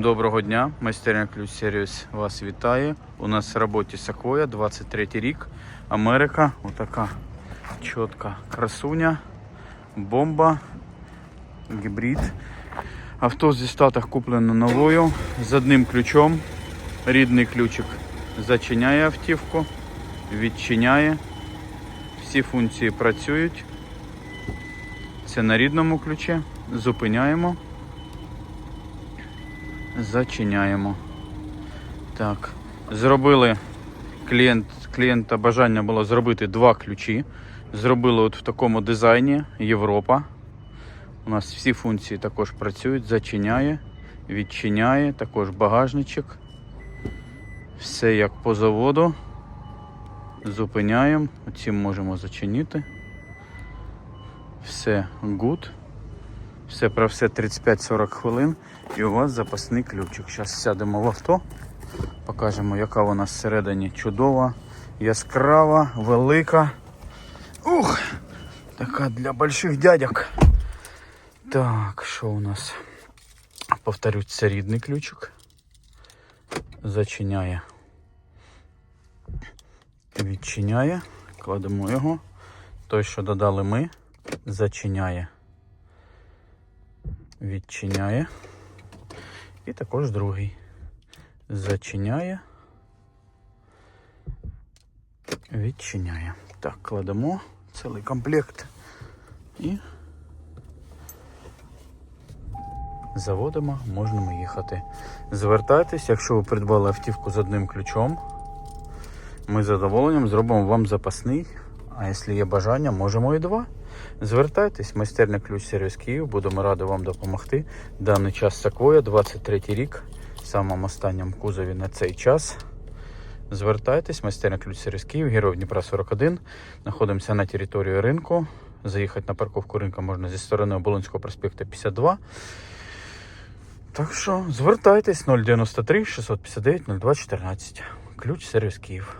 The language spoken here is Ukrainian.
Доброго дня, майстерня Ключ Сервіс вас вітає. У нас в роботі Сакоя, 23 рік, Америка. Отака чітка красуня, бомба, гібрид. Авто зі статах куплено новою з одним ключом. Рідний ключик зачиняє автівку, відчиняє. Всі функції працюють. Це на рідному ключі. Зупиняємо. Зачиняємо. Так. Зробили клієнт, клієнта бажання було зробити два ключі. Зробили от в такому дизайні Європа. У нас всі функції також працюють. Зачиняє, відчиняє, також багажничок. Все як по заводу. Зупиняємо. Оцім можемо зачинити. Все good. Все про все 35-40 хвилин. І у вас запасний ключик. Зараз сядемо в авто, покажемо, яка вона всередині чудова, яскрава, велика. Ух! Така для больших дядьок. Так, що у нас? Повторюсь, це рідний ключик. Зачиняє. Відчиняє. Кладемо його. Той, що додали ми, зачиняє відчиняє. І також другий. Зачиняє. Відчиняє. Так, кладемо цілий комплект і заводимо, можемо їхати. Звертайтесь, якщо ви придбали автівку з одним ключом. Ми з задоволенням зробимо вам запасний. А якщо є бажання, можемо і два. Звертайтесь, майстерня ключ сервіс Київ. Будемо раді вам допомогти. Даний час Саквоя, 23 рік. В самому останньому кузові на цей час. Звертайтесь, майстерня ключ сервіс Київ, Герой Дніпра 41. Знаходимося на території ринку. Заїхати на парковку ринку можна зі сторони Оболонського проспекту 52. Так що звертайтесь 093 659 02 14. Ключ сервіс Київ.